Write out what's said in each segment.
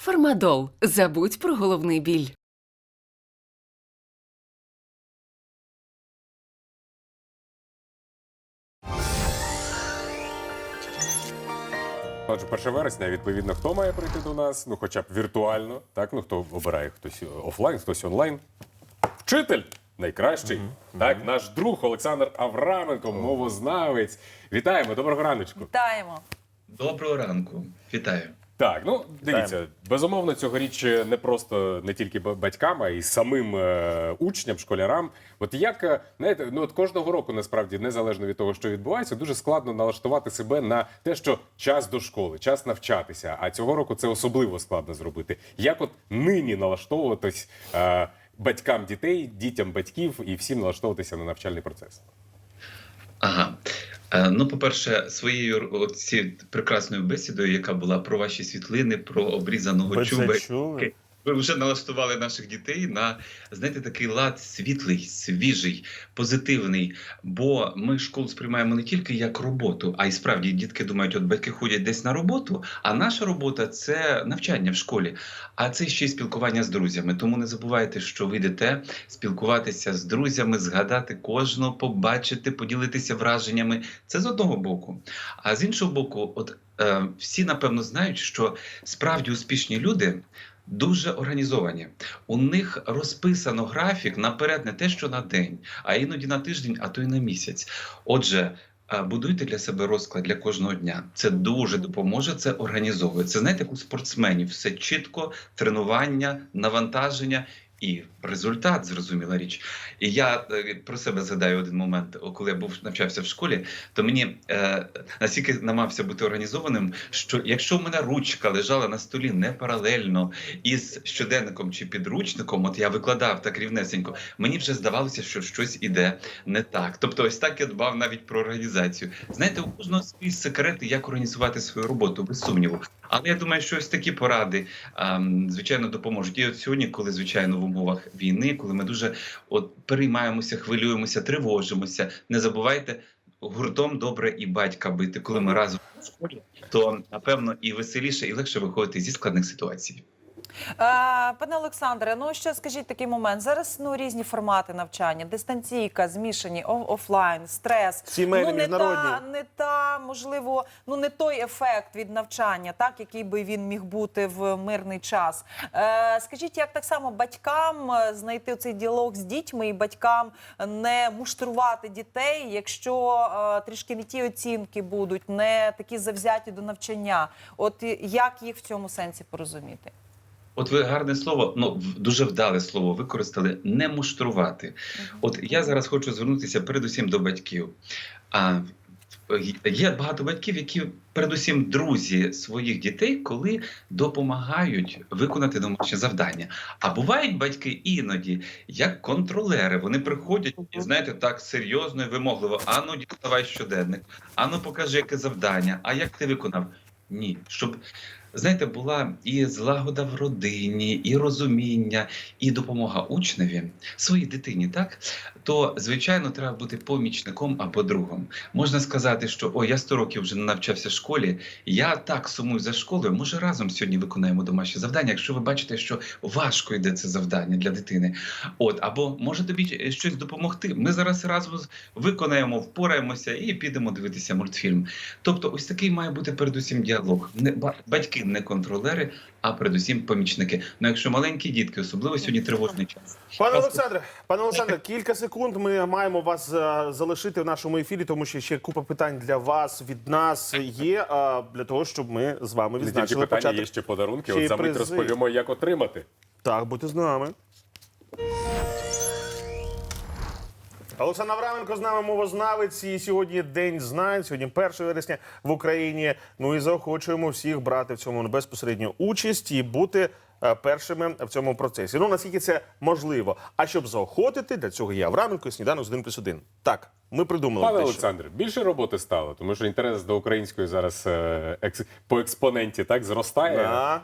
Фармадол. Забудь про головний біль. Отже, 1 вересня, відповідно, хто має прийти до нас? Ну, хоча б віртуально, так? Ну, хто обирає хтось офлайн, хтось онлайн. Вчитель найкращий. Так, наш друг Олександр Авраменко, мовознавець. Вітаємо, доброго раночку. Вітаємо. Доброго ранку, вітаю. Так, ну дивіться, безумовно, цьогоріч не просто не тільки батькам, а й самим е, учням, школярам. От як е, знаєте, ну от кожного року насправді, незалежно від того, що відбувається, дуже складно налаштувати себе на те, що час до школи, час навчатися. А цього року це особливо складно зробити. Як от нині налаштовуватись е, батькам дітей, дітям батьків і всім налаштовуватися на навчальний процес? Ага. Е, Ну, по-перше, своєю цією прекрасною бесідою, яка була про ваші світлини, про обрізаного чуба. Ви вже налаштували наших дітей на знаєте такий лад світлий, свіжий, позитивний. Бо ми школу сприймаємо не тільки як роботу, а й справді дітки думають, от батьки ходять десь на роботу. А наша робота це навчання в школі. А це ще й спілкування з друзями. Тому не забувайте, що ви йдете спілкуватися з друзями, згадати кожного, побачити, поділитися враженнями. Це з одного боку. А з іншого боку, от е, всі напевно знають, що справді успішні люди. Дуже організовані. У них розписано графік наперед не те, що на день, а іноді на тиждень, а то й на місяць. Отже, е, будуйте для себе розклад для кожного дня. Це дуже допоможе. Це організовує. Це знаєте, як у спортсменів все чітко, тренування, навантаження. І результат, зрозуміла річ. І я е, про себе згадаю один момент, коли я був навчався в школі, то мені е, настільки намагався бути організованим, що якщо в мене ручка лежала на столі не паралельно із щоденником чи підручником, от я викладав так рівнесенько, мені вже здавалося, що щось іде не так. Тобто, ось так я дбав навіть про організацію. Знаєте, у кожного свої секрети, як організувати свою роботу, без сумніву. Але я думаю, що ось такі поради ем, звичайно допоможуть. І от сьогодні, коли звичайно в умовах війни, коли ми дуже от переймаємося, хвилюємося, тривожимося, не забувайте. Гуртом добре і батька бити, коли ми разом в школі, то напевно і веселіше, і легше виходити зі складних ситуацій. Е, пане Олександре, ну ще скажіть такий момент. Зараз ну різні формати навчання, дистанційка, змішані, о- офлайн, стрес. Сімейні, ну, не міжнародні. та, не та, можливо, ну не той ефект від навчання, так який би він міг бути в мирний час. Е, скажіть, як так само батькам е, знайти цей діалог з дітьми і батькам не муштрувати дітей, якщо е, трішки не ті оцінки будуть, не такі завзяті до навчання. От як їх в цьому сенсі порозуміти? От ви гарне слово, ну дуже вдале слово використали не муштрувати. От я зараз хочу звернутися передусім до батьків. А є багато батьків, які передусім друзі своїх дітей, коли допомагають виконати домашнє завдання. А бувають батьки іноді, як контролери, вони приходять і знаєте, так серйозно і вимогливо. Ану, діставай щоденник, ану, покажи, яке завдання. А як ти виконав? Ні, щоб знаєте, була і злагода в родині, і розуміння, і допомога учневі своїй дитині, так то звичайно треба бути помічником або другом. Можна сказати, що о, я 100 років вже не навчався в школі. Я так сумую за школою. Може, разом сьогодні виконаємо домашнє завдання, якщо ви бачите, що важко йде це завдання для дитини. От або може тобі щось допомогти. Ми зараз разом виконаємо, впораємося і підемо дивитися мультфільм. Тобто, ось такий має бути передусім діалог. Не ба- батьки не контролери, а передусім помічники. Ну якщо маленькі дітки, особливо сьогодні тривожний час. Пане Олександре, пане Олександре, кілька секунд. Ми маємо вас е, залишити в нашому ефірі, тому що ще купа питань для вас від нас є. е, для того, щоб ми з вами Не тільки відзначили питання, початок. є ще подарунки. ще От за мить призи. розповімо, як отримати. Так, будьте з нами. Олександр Авраменко з нами мовознавець. І сьогодні день знань. Сьогодні 1 вересня в Україні. Ну і заохочуємо всіх брати в цьому безпосередньо участь і бути е, першими в цьому процесі. Ну наскільки це можливо. А щоб заохотити, для цього є Авраменко і сніданок з 1 плюс 1. Так, ми придумали Пане що- більше роботи стало, тому що інтерес до української зараз е, екс- по експоненті так зростає. Да.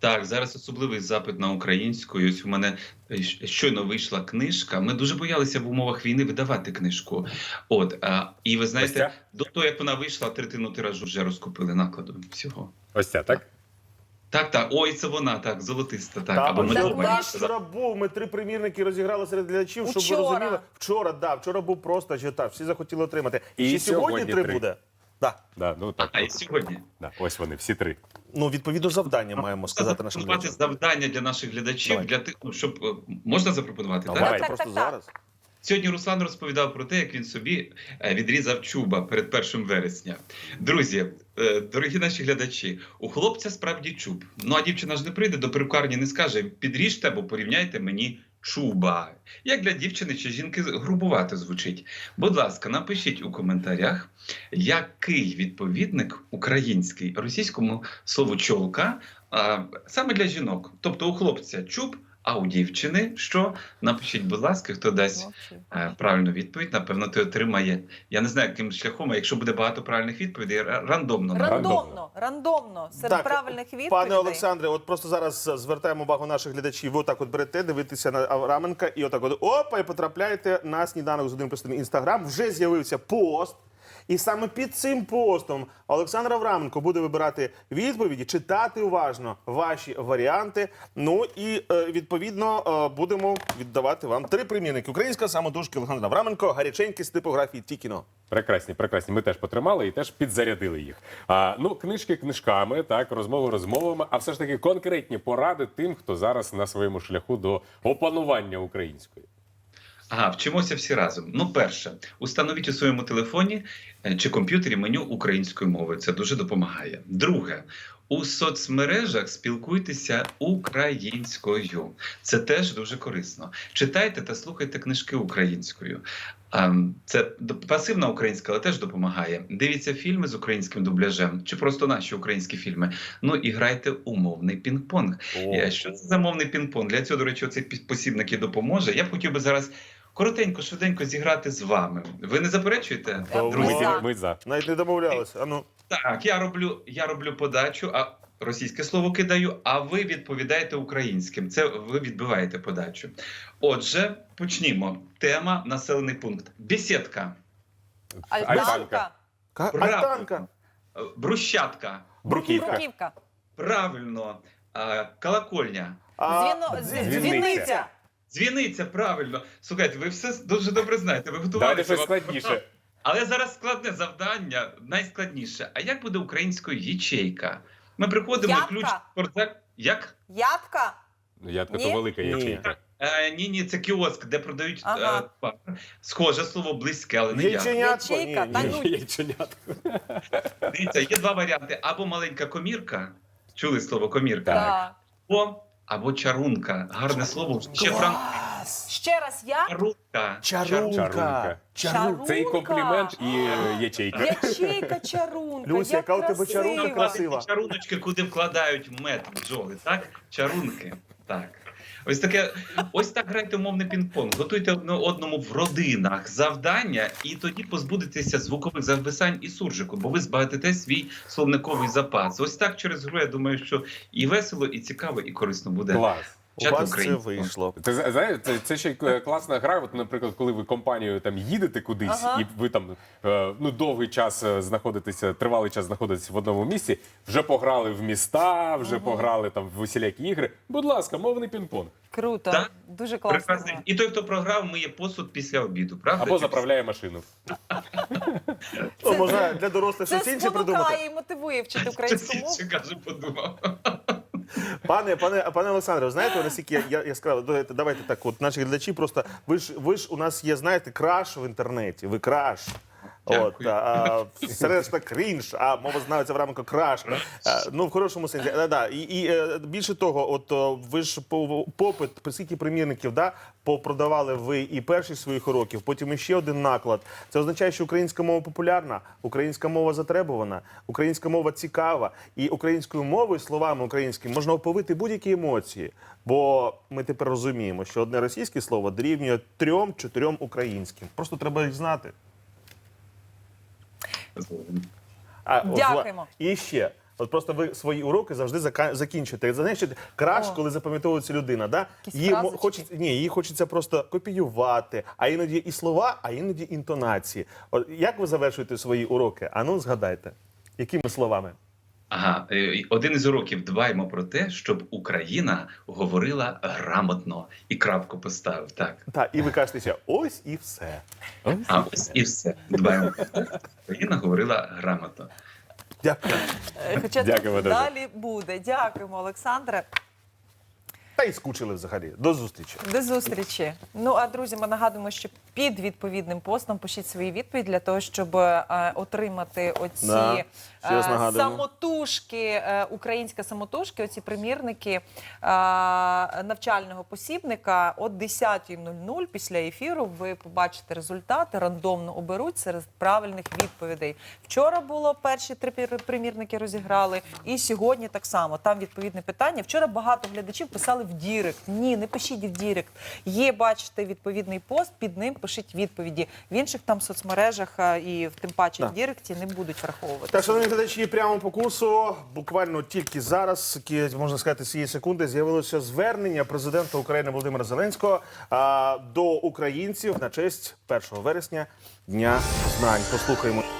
Так, зараз особливий запит на українську. І Ось у мене е, щойно вийшла книжка. Ми дуже боялися в умовах війни видавати книжку. От а, і ви знаєте, ця? до того як вона вийшла, третину тиражу вже розкупили накладу всього. Ось ця, так? Так, так, ой, це вона, так, золотиста, так. Та, або Так ми у нас вчора був. Ми три примірники розіграли серед глядачів, щоб Учора. ви розуміли. Вчора, да, вчора був просто ажіотаж. Всі захотіли отримати. І ще сьогодні сьогодні три три. буде. Да. Да, ну так. А і сьогодні. Да, ось вони, всі три. Ну, відповідно, завдання маємо сказати нашим запропонувати глядачам. завдання для наших глядачів, Давай. для тих, ну, щоб е, можна запропонувати? так? Давайте так, просто так, так. зараз. Сьогодні Руслан розповідав про те, як він собі е, відрізав чуба перед першим вересня. Друзі, е, дорогі наші глядачі, у хлопця справді чуб. Ну а дівчина ж не прийде до перукарні, не скаже: підріжте або порівняйте мені чуба. Як для дівчини чи жінки грубувати звучить. Будь ласка, напишіть у коментарях, який відповідник український російському слову чолка а, саме для жінок. Тобто у хлопця чуб. А у дівчини що? Напишіть, будь ласка, хто дасть е, правильну відповідь. Напевно, ти отримає. Я не знаю, яким шляхом, а якщо буде багато правильних відповідей, ра- рандомно. Рандомно, рандомно, серед Так, правильних відповідей. Пане Олександре, от просто зараз звертаємо увагу наших глядачів. Ви отак от берете, дивитеся на Авраменка і отак от опа, і потрапляєте на сніданок з одним простим інстаграм. Вже з'явився пост. І саме під цим постом Олександр Авраменко буде вибирати відповіді, читати уважно ваші варіанти. Ну і е, відповідно е, будемо віддавати вам три примірники. Українська самодужки Олександр Авраменко, гаряченькі з типографії Тікіно. Прекрасні, прекрасні. Ми теж потримали і теж підзарядили їх. А, ну, книжки книжками, так, розмови розмовами, а все ж таки конкретні поради тим, хто зараз на своєму шляху до опанування української. Ага, вчимося всі разом. Ну, перше, установіть у своєму телефоні е, чи комп'ютері меню української мови. Це дуже допомагає. Друге, у соцмережах спілкуйтеся українською. Це теж дуже корисно. Читайте та слухайте книжки українською. Ем, Це пасивна українська, але теж допомагає. Дивіться фільми з українським дубляжем чи просто наші українські фільми. Ну і грайте умовний пінг-понг. Е, Що це за мовний пінг-понг? Для цього, до речі, цей посібник і допоможе. Я б хотів би зараз коротенько, швиденько зіграти з вами. Ви не заперечуєте, друзі? Ми, ми за. Навіть не домовлялися. А ну. Так, я роблю, я роблю подачу, а російське слово кидаю, а ви відповідаєте українським. Це ви відбиваєте подачу. Отже, почнімо. Тема населений пункт. Бесідка, Альтанка, Ка-. Альтанка. Е, брущатка. Бруківка. Бруківка, Правильно, Е, колокольня. А, Дзвіно- дзвін- дзвіниця. Дзвіниця. Дзвіниця, правильно. Слухайте, ви все дуже добре знаєте. Ви Далі готувалися. щось складніше. Але зараз складне завдання, найскладніше. А як буде українською ячейка? Ми приходимо Ядка. ключ спортзак. Як? ядка, Ну, ядка Ні? то велика ячейка. Е, ні, ні, це кіоск, де продають Ага. е. Схоже слово близьке, але не я. Яйченятко. Ячейка, Ні, та ну. Яйченятко. Дивіться, є два варіанти: або маленька комірка. Чули слово комірка? так. Або, або чарунка. Гарне слово. Ще фран... Ще раз я. Чарунка. Чарунка. Чарунка. Чарунка. Це і комплімент, і е, ячейка. Ячейка чарунка. Люся, як яка у тебе красиво. чарунка Чарунка, красива. Чаруночки, куди вкладають мед бджоли, так? Чарунки. Так. Ось таке, ось так грайте умовний мовний пінг-понг. Готуйте одне одному в родинах завдання, і тоді позбудетеся звукових зависань і суржику, бо ви збагатите свій словниковий запас. Ось так через гру, я думаю, що і весело, і цікаво, і корисно буде. Клас. У вас це вийшло. Ти зна- знаєш, це, це ще й класна гра. От, наприклад, коли ви компанією там їдете кудись, Ага. і ви там е, ну довгий час е, знаходитеся, тривалий час знаходитеся в одному місці, вже пограли в міста, вже пограли там в усілякі ігри. Будь ласка, мовний пінг-понг. Круто, Так? дуже класно. Прекрасний. І той, хто програв, миє посуд після обіду, правда? Або Чи- заправляє машину. Ну, можна для дорослих Це щось інше придумати. спонукає і мотивує вчити українську мову. інше, каже, подумав. Пане, пане, пане Олександре, знаєте, наскільки я, я, сказав, давайте так, от наші глядачі просто ви ж ви ж у нас є, знаєте, краш в інтернеті. Ви краш. От, а, все решта крінж, а мова знається в рамках краш. А, ну, в хорошому сенсі. Да, да. І, і е, більше того, от ви ж по попит, по скільки примірників, да, попродавали ви і перші своїх уроків, потім іще один наклад. Це означає, що українська мова популярна, українська мова затребувана, українська мова цікава, і українською мовою, словами українськими, можна оповити будь-які емоції. Бо ми тепер розуміємо, що одне російське слово дорівнює трьом-чотирьом українським. Просто треба їх знати. А, от, Дякуємо. І ще. От просто ви свої уроки завжди зака- закінчуєте. Знаєш, краш, О. коли запам'ятовується людина, да? Якісь її, мо- хочеться, ні, її хочеться просто копіювати, а іноді і слова, а іноді інтонації. От, як ви завершуєте свої уроки? А ну згадайте, якими словами? Ага, е, один із уроків дбаємо про те, щоб Україна говорила грамотно і крапку поставив. Так. Так, і ви кажете ось і все. А ось і все. Дбаємо про те, щоб Україна говорила грамотно. Дякую. Е, Хоча дуже. далі буде. Дякуємо, Олександре. Та й скучили взагалі. До зустрічі. До зустрічі. Ну а друзі, ми нагадуємо, що під відповідним постом пишіть свої відповіді для того, щоб е, отримати оці Да, ще раз е, нагадуємо. самотужки, е, українська самотужки, оці примірники е, навчального посібника о 10.00 після ефіру. Ви побачите результати, рандомно оберуть серед правильних відповідей. Вчора було перші три примірники розіграли, і сьогодні так само. Там відповідне питання. Вчора багато глядачів писали в Дірект. Ні, не пишіть в Дірект. Є, бачите, відповідний пост, під ним пишіть відповіді. В інших там соцмережах і в тим паче в Діректі не будуть враховувати. Так, шановні глядачі, прямо по курсу, буквально тільки зараз, можна сказати, з цієї секунди, з'явилося звернення президента України Володимира Зеленського а, до українців на честь 1 вересня Дня знань. Послухаємо.